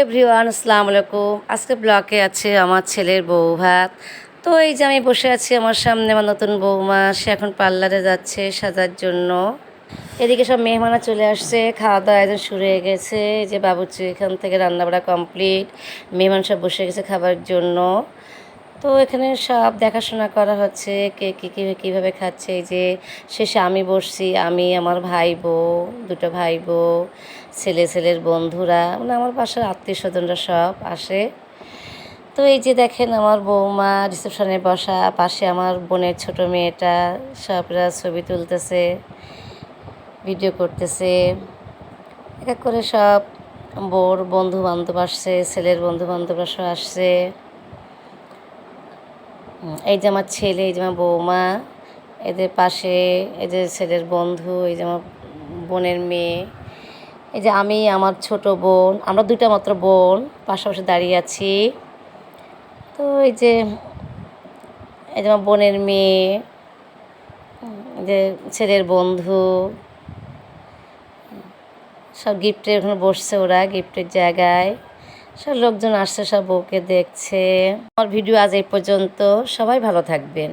Everyone আসসালামু আলাইকুম আজকে ব্লকে আছে আমার ছেলের বউ ভাত। তো এই যে আমি বসে আছি আমার সামনে আমার নতুন বৌমা, সে এখন পার্লারে যাচ্ছে সাজার জন্য। এদিকে সব মেহমানা চলে আসছে খাওয়া দাওয়া একদম শুরু হয়ে গেছে। যে বাবুচি এখান থেকে রান্নাবাড়া কমপ্লিট মেহমান সব বসে গেছে খাবার জন্য। তো এখানে সব দেখাশোনা করা হচ্ছে, কে কী কী, কীভাবে খাচ্ছে, এই যে শেষে আমি বসছি, আমি, আমার ভাই বউ দুটো ভাই বউ ছেলে, ছেলের বন্ধুরা মানে আমার পাশের আত্মীয় স্বজনরা সব আসে। তো এই যে দেখেন আমার বৌমা রিসেপশনে বসা, পাশে আমার বোনের ছোট মেয়েটা, সবরা ছবি তুলতেছে, ভিডিও করতেছে। এক এক করে সব বোর বন্ধু বান্ধব আসছে, ছেলের বন্ধু বান্ধবরা সব আসছে। এই যে আমার ছেলে, এই যে আমার বৌমা, এদের পাশে এই যে ছেলের বন্ধু, এই যে আমার বোনের মেয়ে, এই যে আমি, আমার ছোট বোন, আমরা দুইটা মাত্র বোন, পাশাপাশি দাঁড়িয়ে আছি। তো এই যে এই যে আমার বোনের মেয়ে যে ছেলের বন্ধু, সব গিফটের ওখানে বসছে ওরা, গিফটের জায়গায়। সব লোকজন আসছে সব বউকে দেখছে। আমার ভিডিও আজ এই পর্যন্ত। সবাই ভালো থাকবেন।